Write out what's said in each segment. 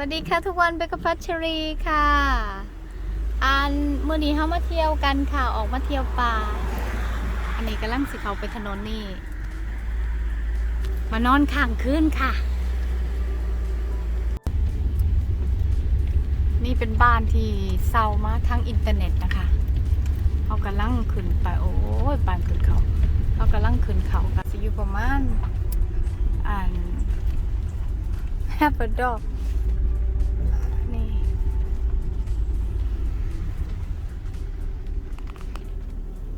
วัสดีค่ะทุกคนเบกพัชรีค่ะ อันเมื่อนี้เขามาเที่ยวกันค่ะออกมาเที่ยวป่า อันนี้กำลังสิเขาไปถนนนี่ มานอนข้างคืนค่ะ นี่เป็นบ้านที่เซามาทั้งอินเทอร์เน็ตนะคะเขากำลังขึ้นไปโอ้ยบ้านขึ้นเขาเขากำลังขึ้นเขาค่ะสิอยู่ประมาณอัน have a dog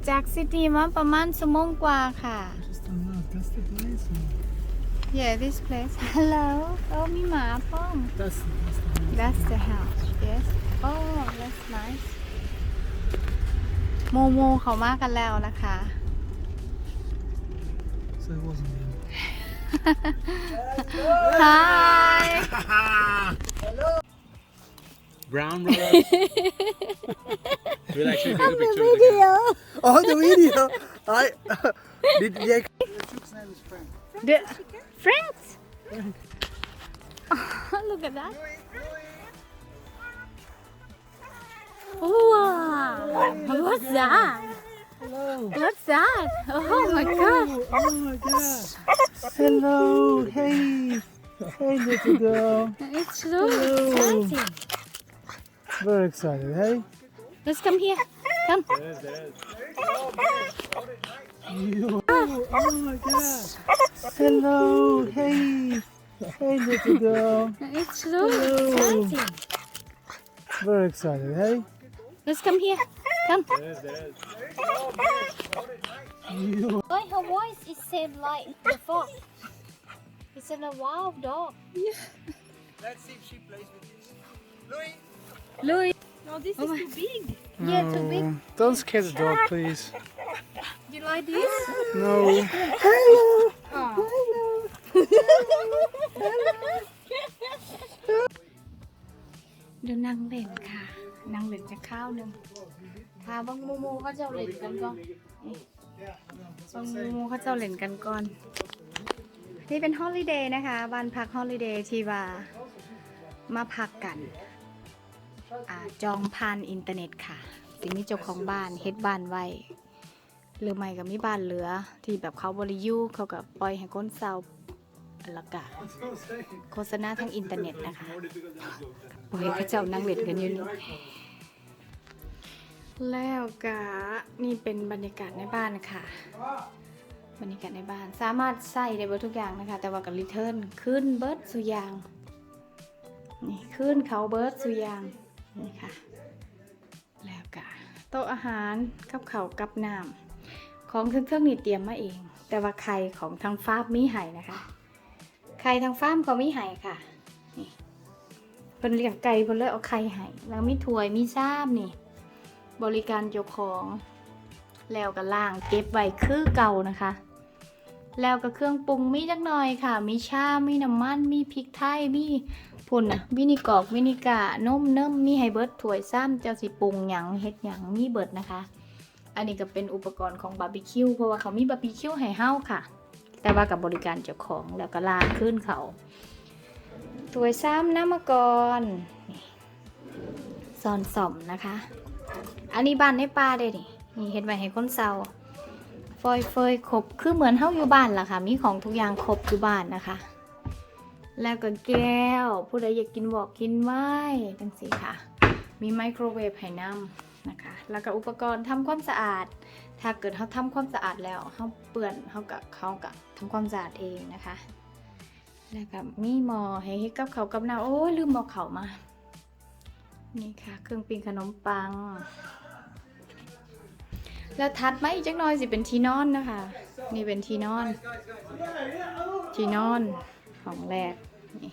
จากซิตี้มาประมาณชั่วโมงกว่าค่ะ Just a look, that's the place. man. Yeah this place Hello โอ้มีหมาป้อง That's, that's the place. That's the house yes Oh that's nice โมโมเขามากันแล้วนะคะ So it wasn't him. Hi Brown Brothers. We'll actually take a picture together. Oh, the video! I did yeah. The friends Look at that Wow What's that Hello. What's that Oh my god Oh my god. Hello. Hey. Hey, little girl. It's so Hello. exciting Very excited. Hey. Let's come here Come You. Oh my god. Hello. Hey. Hey, little girl. It's so Hello. exciting Very excited. Hey. Let's come here Come You. Why her voice is same like the fox It's a wild dog Yeah. Let's see if she plays with you. Louis. Louis No, this Oh is my- too big. Yeah too big Don't scare the dog, please. You like this No. Oh. เดี๋ยวนั่งเล่นค่ะนั่งเล่นจะข้าวหนึ่งถ้าบางโมโมเขาจะเอาเล่นกันก่อนนี่บางโมโมเขาจะเอาเล่นกันก่อน นี่เป็นฮอลิเดย์นะคะ บ้านพักฮอลิเดย์ที่ว่ามาพักกันอา จองผ่านอินเทอร์เน็ตค่ะสิมีเจ้าของบ้านเฮ็ดบ้านไว้หรือไม่ก็มีบ้านเหลือ ที่แบบเขาบริยูเขาก็ปล่อยให้คนเซาแล้วก็โฆษณาทางอินเทอร์เน็ตนะคะปล่อยให้เจ้านั่งเล่นกันอยู่นี่แล้วก็นี่เป็นบรรยากาศในบ้านค่ะ บรรยากาศในบ้านสามารถใส่ได้เบิดทุกอย่างนะคะ แต่ว่ากับรีเทิร์นขึ้นเบิร์ดสุยางนี่ขึ้นเขาเบิร์ดสุยาง นี่ค่ะ แล้วก็โต๊ะอาหารกับเขากับน้ำของเครื่องๆนี่เตรียมมาเอง แต่ว่าไข่ของทางฟาร์มมีไห่นะคะไข่ทางฟาร์มเขามีไห่ค่ะนี่เป็นเลี้ยงไก่เพิ่นเลยเอาไข่ไห่แล้วมีถ้วยมีซ้ำนี่ บริการเจ้าของแล้วก็ล่างเก็บไว้คือเก่านะคะ แล้วก็เครื่องปรุงมีจักหน่อยค่ะ มีชา มีน้ำมัน มีพริกไทย มีพุ่นนะวินิกอกวินิกานมเนิ่มมีไฮเบิร์ดถ้วยซ้ำเจ้าสิปรุงหยังเฮ็ดหยังมีเบิร์ดนะคะ อันนี้ก็เป็นอุปกรณ์ของบาร์บีคิวเพราะว่าเขามีบาร์บีคิวให้เฮาค่ะ แต่ว่ากับบริการเจ้าของแล้วก็ลาขึ้นเขาถ้วยซ้ำน้ำมะกรซอนสอมนะคะ อันนี้บ้านในป่าเด้นี่นี่เฮ็ดไว้ให้คนเซา ฟอยเฟยครบคือเหมือนเฮาอยู่บ้านล่ะค่ะ มีของทุกอย่างครบอยู่บ้านนะคะ แล้วก็แก้ว ผู้ใดอยากกินบอกกินไว้จังสิค่ะ มีไมโครเวฟให้นำนะคะ แล้วก็อุปกรณ์ทำความสะอาด ถ้าเกิดเขาทำความสะอาดแล้วเขาเปื้อนเขากับเขากับทำความสะอาดเองนะคะ แล้วก็มีหมอให้เฮ็ดกับเขากับน้ำโอ้ลืมบอกเขามา นี่ค่ะ เครื่องปิ้งขนมปัง แล้วทัดมาอีกจักหน่อยสิเป็นที่นอนนะคะ นี่เป็นที่นอน ที่นอนของแรกนี่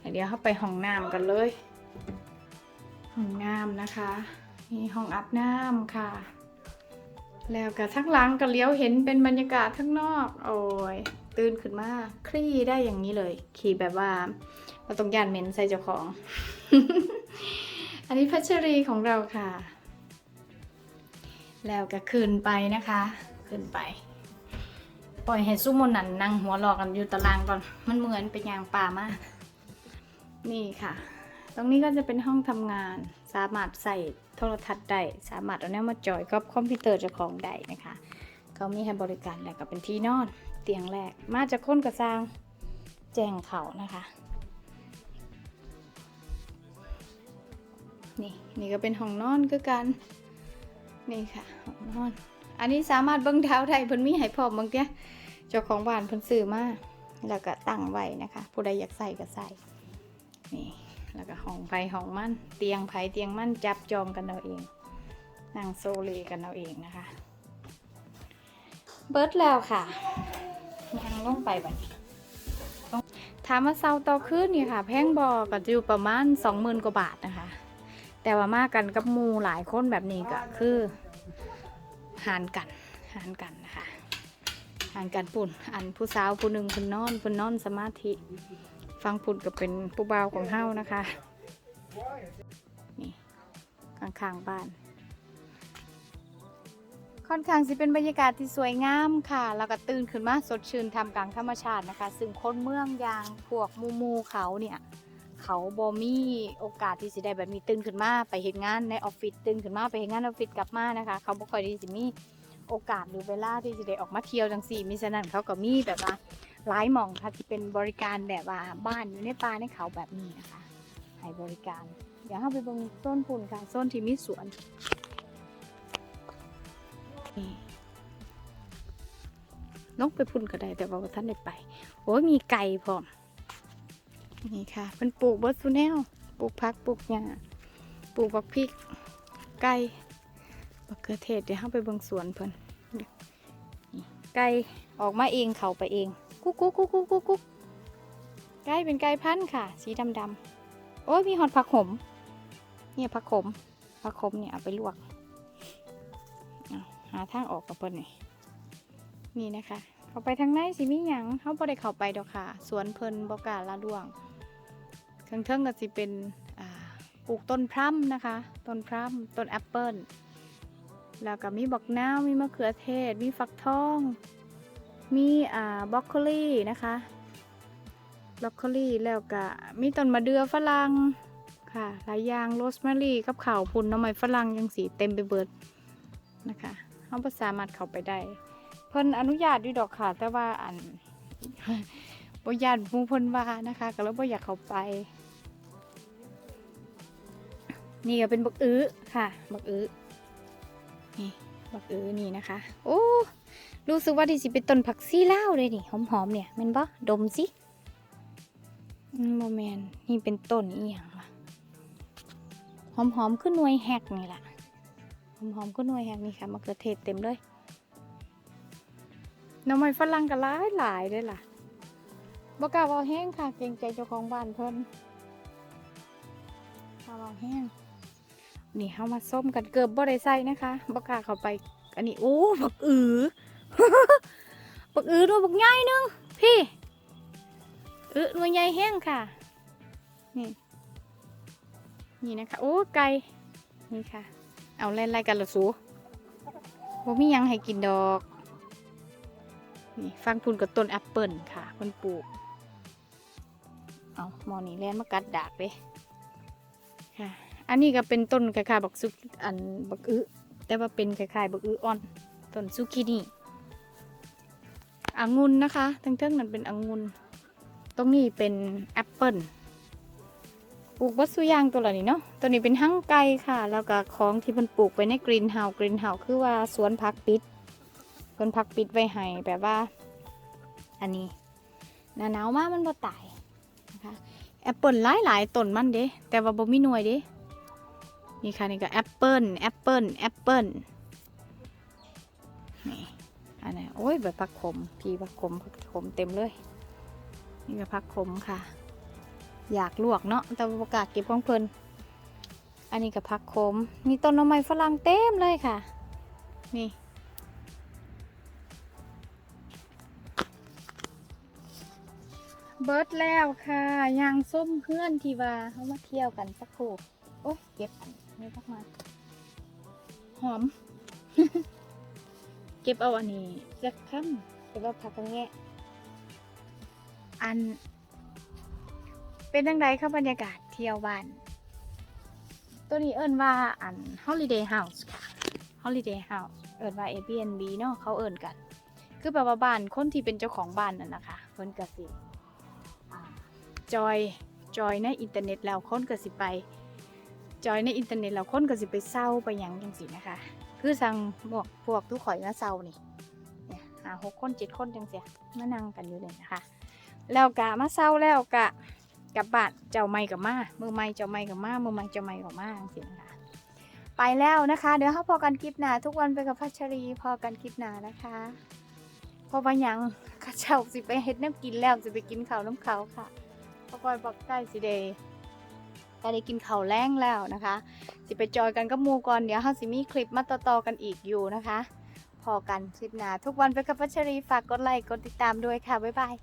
นี่เดี๋ยวเข้าไปห้องน้ำกันเลย ห้องน้ำนะคะ นี่ห้องอาบน้ำค่ะ แล้วก็ทั้งหลังก็เลี้ยวเห็นเป็นบรรยากาศข้างนอก โอ้ยตื่นขึ้นมาคลี่ได้อย่างนี้เลย ขี่แบบว่าเราต้องยานเหม็นใส่เจ้าของ อันนี้พัชรีของเราค่ะ แล้วก็ขึ้นไปนะคะขึ้นไป ปล่อยให้ซุมมนนันนั่งหัวหลอกกันอยู่ตารางก่อน มันเหมือนเป็นยางป่ามาก นี่ค่ะ ตรงนี้ก็จะเป็นห้องทำงาน สามารถใส่โทรทัศน์ได้ สามารถเอาแนวมาจอยกับคอมพิวเตอร์เจ้าของได้นะคะเขามีให้บริการแล้วก็เป็นที่นอน เตียงแรก มาจากค้นกระซางแจ้งเขานะคะ นี่นี่ก็เป็นห้องนอนคือกัน นี่ค่ะห้องนอน อันนี้สามารถเบิ้งเท้าได้เพิ่นมีให้พร้อมเบิ่งเตี้ยเจ้าของบ้านเพิ่นซื้อมาแล้วก็ตั้งไว้นะคะ ผู้ใดอยากใส่ก็ใส่นี่แล้วก็ห้องไผห้องมั่นเตียงไผเตียงมั่นจับจองกันเอาเองนั่งโซเลกันเอาเองนะคะ เบิร์ดแล้วค่ะยังลงไปบัดนี้ถามว่าเซาต่อคืนนี่ค่ะ แพงบอก็อยู่ประมาณสองหมื่นกว่าบาทนะคะ แต่ว่ามากันกับมูหลายคนแบบนี้ก็คือหารกันหารกันนะคะหารกันปุ่น อันผู้สาวผู้หนึ่งผู้นอนผู้นอนสมาธิ ฟังปุ่นก็เป็นผู้เบาของเฮานะคะนี่ข้างๆบ้าน ค่อนข้างสิเป็นบรรยากาศที่สวยงามค่ะ แล้วก็ตื่นขึ้นมาสดชื่นทำกลางธรรมชาตินะคะ ซึ่งคนเมืองอยางพวกมูมูเขาเนี่ย เขาบอมีโอกาสที่สิได้แบบมีตื่นขึ้นมาไปเห็นงานในออฟฟิศตื่นขึ้นมาไปเห็นงานออฟฟิศกลับมานะคะ เขาบ่ค่อยที่สิมีโอกาสหรือเวลาที่จะได้ออกมาเที่ยวจังสี่มิฉะนั้นเขาก็มีแบบว่าหลายหม่องค่ะที่เป็นบริการแบบว่าบ้านอยู่ในป่าในเขาแบบนี้นะคะให้บริการ เดี๋ยวเราไปเบิ่งโซนพุ่นค่ะโซนที่มีสวนนี่ลงไปพุ่นก็ได้แต่ว่าท่านได้ไปโอ้ยมีไก่พร้อม นี่ค่ะเป็นปลูกเบิร์ดซูแนลปลูกพักปลูกหญ้าปลูกบักพริก ไก่บักเขือเทศเดี๋ยวเข้าไปเบิ่งสวนเพิ่นไก่ออกมาเองเขาไปเองกุ๊กกุ๊กกุ๊กกุ๊กกุ๊กกุ๊กไก่เป็นไก่พันธุ์ค่ะ สีดำดำโอ้ยมีหอดผักขม เนี่ยผักขมผักขมเนี่ยเอาไปลวกหาทางออกกับเพิ่นนี่นี่นะคะ เข้าไปทางไหนสิมีหยังเขาบ่ได้เข้าไปดอกค่ะ สวนเพิ่นบ่กล้าละล่วง เครื่องเทิงก็สิเป็นปลูกต้นพร่ำนะคะ ต้นพร่ำต้นแอปเปิลแล้วก็มีบักนาวมีมะเขือเทศ มีฟักทอง มีอ่าบรอกโคลีนะคะบรอกโคลีแล้วก็มีต้นมะเดื่อฝรั่งค่ะ หลายอย่างโรสแมรี่กับข่าวพุ่นน้ำไม้ฝรั่งยังสีเต็มไปเบิดนะคะเขาบ่สามารถเข้าไปได้ เพิ่นอนุญาตอยู่ดอกค่ะ แต่ว่าอัน บ่ญาติหมู่เพิ่นว่านะคะ ก็เลยบ่อยากเข้าไป นี่ก็เป็นบักอื้อค่ะ บักอื้อนี่บักอื้อนี่นะคะ โอ้รู้สึกว่าที่สิเป็นต้นผักซี่ลาเลยนี่หอมๆเนี่ยแม่นบ่ดมสิอืมบ่แม่นนี่เป็นต้นอีหยังวะหอมๆขึ้นหน่วยแฮกนี่ล่ะหอมๆขึ้นหน่วยแฮกนี่ค่ะมะเขือเทศเต็มเลยน้ำไม้ฝรั่งก็หลายหลายเลยล่ะ บ่กล้าเว้าแห้งค่ะ เกรงใจเจ้าของบ้านเพิ่นกล้าเว้าแห้งนี่เฮามาส้มกันเกือบบ่ได้ใส่นะคะบ่กล้าเข้าไป อันนี้โอ้บักอือบักอือด้วยบักใหญ่หนึงพี่เออหน่วยใหญ่แห้งค่ะ นี่ นี่นะคะ โอ้ไก่นี่ค่ะ เอาเล่นไรกันละสูบ่มียังให้กินดอก นี่ฟังพุ่นกับต้นแอปเปิลค่ะเพิ่นปลูก เอาหมอนี่แลนมากัดดากเลยค่ะ อันนี้ก็เป็นต้นคล้ายๆบักซุกอันบักอื้อแต่ว่าเป็นคล้ายๆบักอื้ออ่อนต้นซุกินี่องุ่นนะคะทั้งๆนั้นเป็นองุ่นตรงนี้เป็นแอปเปิลปลูกวัสดุยางตัวละนี่เนาะตัวนี้เป็นหั่งไก่ค่ะ แล้วก็ของที่เพิ่นปลูกไว้ในกรีนเฮาส์กรีนเฮาส์คือว่าสวนผักปิดเพิ่นพักปิดไว้ให้แบบว่า อันนี้หนาวมากมันบ่ตาย แอปเปิลหลายหลายๆต้นมันเด้แต่ว่าบ่มีหน่วยเด้นี่ค่ะนี่ก็แอปเปิลแอปเปิลแอปเปิลนี่อันนี้โอ้ยแบบผักขมพี่ผักขมผักขมเต็มเลย นี่ก็ผักขมค่ะ อยากลวกเนาะแต่ว่าประกาศเก็บของเพลินอันนี้ก็ผักขมมีต้นน่อไม้ฝรั่งเต็มเลยค่ะ นี่ เบิร์ดแล้วค่ะยางส้มเพื่อนที่ว่าเขามาเที่ยวกันสักครู่โอ้ยเก็บอันนี้พักมา หอม เก็บเอาอันนี้จะค่เป็นรถพักตรงนี้อัน เป็นจังไดครับบรรยากาศเที่ยวบ้าน ตัวนี้เอิ้นว่าอัน holiday house ค่ะ holiday house เอิ้นว่า Airbnb เนาะเขาเอิ้นกัน คือแบบว่าบ้านคนที่เป็นเจ้าของบ้านนั่นนะคะเพิ่นก็สิอ่า จอยจอยในอินเทอร์เน็ตแล้วคนก็สิไปจอยในอินเทอร์เน็ตแล้วคนก็สิไปเศร้าไปหยังจังสินะคะ คือสั่งพวกพวกทุกข่อยมาเศร้านี่เนี่ยหาหกคนเจ็ดคนจังเสียมานั่งกันอยู่เลยนะคะ แล้วกะมาเศร้าแล้วกะกลับบ้านเจ้าไม่กับมามือไม่เจ้าไม่กับมามือไม่เจ้าไม่กับมาจังสินะคะไปแล้วนะคะ เดี๋ยวเขาพอกันคลิปหนาทุกวันไปกับพัชรีพอกันคลิปหนานะคะพอมายังข้าเจ้าสิไปเฮ็ดน้ำกินแล้วสิไปกินข้าวน้ำเขาค่ะ พอคอยบอกใกล้สิเดย์ก็ได้กินข้าวแรงแล้วนะคะ สิไปจอยกันก็มูก่อนเดี๋ยวเฮาสิมีคลิปมาต่อๆกันอีกอยู่นะคะ พอกันคลิปหน้าทุกวันไปกับพัชรีฝากกดไลค์กดติดตามด้วยค่ะ บ๊ายบาย